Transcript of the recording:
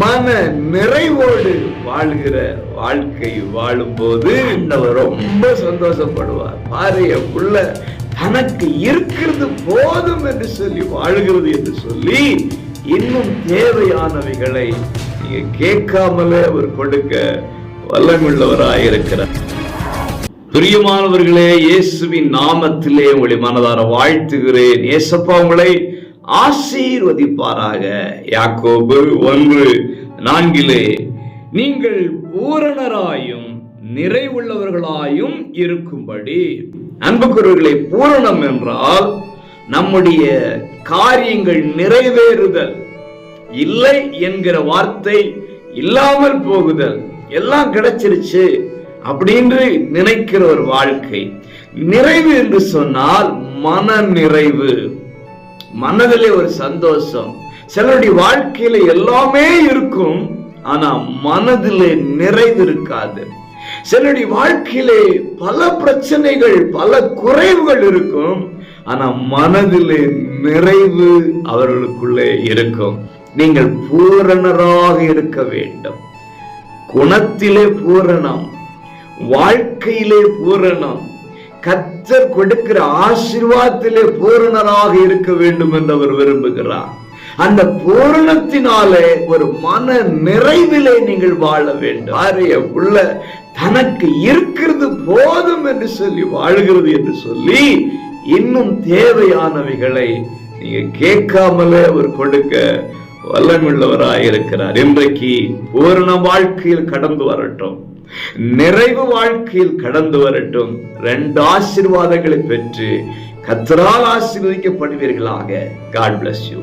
மன நிறைவோடு வாழ்கிற வாழ்க்கை வாழும்போது ஆண்டவர் ரொம்ப சந்தோஷப்படுவார். பாரிய உள்ள தனக்கு இருக்கிறது போதும் என்று சொல்லி வாழ்கிறது என்று சொல்லி இன்னும் தேவையானவைகளை நீங்க கேட்காமலே அவர் கொடுக்க வல்லமுள்ளவராயிருக்கிறார். பிரியமானவர்களே இயேசுவின் நாமத்திலே உங்களை மனதார வாழ்த்துகிறேன். ஏசப்பா உங்களை ஆசீர்வதிப்பாராக. யாக்கோபு ஒன்று நான்கிலே நீங்கள் பூரணராயும் நிறைவுள்ளவர்களாயும் இருக்கும்படி. அன்புக்குறவர்களை பூரணம் என்றால் நம்முடைய காரியங்கள் நிறைவேறுதல். இல்லை என்கிற வார்த்தை இல்லாமல் போகுதல். எல்லாம் கிடைச்சிருச்சு அப்படின்னு நினைக்கிற ஒரு வாழ்க்கை. நிறைவு என்று சொன்னால் மன நிறைவு மனதிலே ஒரு சந்தோஷம். சிலருடைய வாழ்க்கையில எல்லாமே இருக்கும் ஆனா மனதிலே நிறைவு இருக்காது சிலருடைய வாழ்க்கையிலே பல பிரச்சனைகள் பல குறைவுகள் இருக்கும் ஆனா மனதிலே நிறைவு அவர்களுக்குள்ளே இருக்கும். நீங்கள் பூரணராக இருக்க வேண்டும். குணத்திலே பூரணம் வாழ்க்கையிலே பூரணம் கத்தர் கொடுக்கிற ஆசீர்வாதத்திலே பூரணராக இருக்க வேண்டும் என்று அவர் விரும்புகிறார். அந்த பூரணத்தினாலே ஒரு மன நிறைவிலே நீங்கள் வாழ வேண்டும். ஆரிய உள்ள தனக்கு இருக்கிறது போதும் என்று சொல்லி வாழ்கிறது என்று சொல்லி இன்னும் தேவையானவைகளை நீங்க கேட்காமலே அவர் கொடுக்க வல்லமுள்ளவராய் இருக்கிறார் இன்றைக்கு பூரண வாழ்க்கையில் கடந்து வரட்டும். நிறைவு வாழ்க்கையில் கடந்து வரட்டும். ரெண்டு ஆசீர்வாதங்களை பெற்று கத்தரால் ஆசீர்வதிக்கப்படுவீர்களாக. God bless you